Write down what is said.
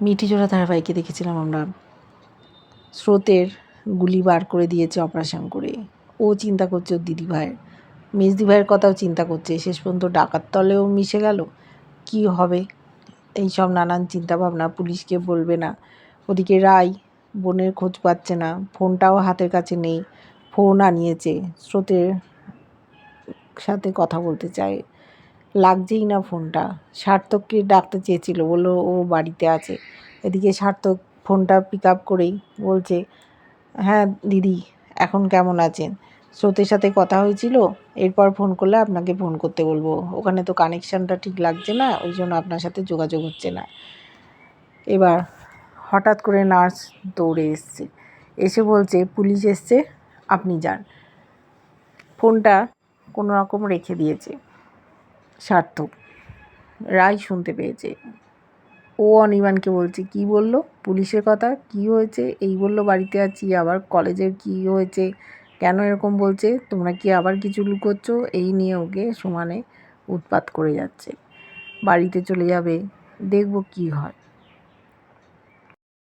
মিঠিজোড়া ধারাবাহিকে দেখেছিলাম আমরা। স্রোতের গুলি বার করে দিয়েছে অপারেশন করে ও চিন্তা করছে ওর দিদিভাইয়ের মেজদি ভাইয়ের কথাও চিন্তা করছে। শেষ পর্যন্ত ডাকাত তলেও মিশে গেল। কি হবে? এই সব নানান চিন্তাভাবনা পুলিশকে বলবে না। ওদিকে রায় বোনের খোঁজ পাচ্ছে না। ফোনটাও হাতের কাছে নেই। ফোন আনিয়েছে। স্রোতের সাথে কথা বলতে চায় লাগছেই না ফোনটা। সার্থককে ডাকতে চেয়েছিল, বলল, ও বাড়িতে আছে। এদিকে সার্থক ফোনটা পিক আপ করেই বলছে হ্যাঁ দিদি, এখন কেমন আছেন? স্রোতের সাথে কথা হয়েছিল, এরপর ফোন করলে আপনাকে ফোন করতে বলব। ওখানে তো কানেকশানটা ঠিক লাগছে না, ওই জন্য আপনার সাথে যোগাযোগ হচ্ছে না। এবার হঠাৎ করে নার্স দৌড়ে এসছে। এসে বলছে, পুলিশ এসছে, আপনি যান। ফোনটা কোনো রকম রেখে দিয়েছে। সার্থক। রায় শুনতে পেয়েছে। ও অনির্বাণকে বলছে, কি বলল? পুলিশের কথা? কি হয়েছে? এই বলল বাড়িতে আছি, আবার কলেজের কি হয়েছে? কেন এরকম বলছে? তোমরা কি আবার কিছু লুকোচ্ছ? এই নিয়ে ওকে সমানে উৎপাত করে যাচ্ছে। বাড়িতে চলে যাবে, দেখব কি হয়।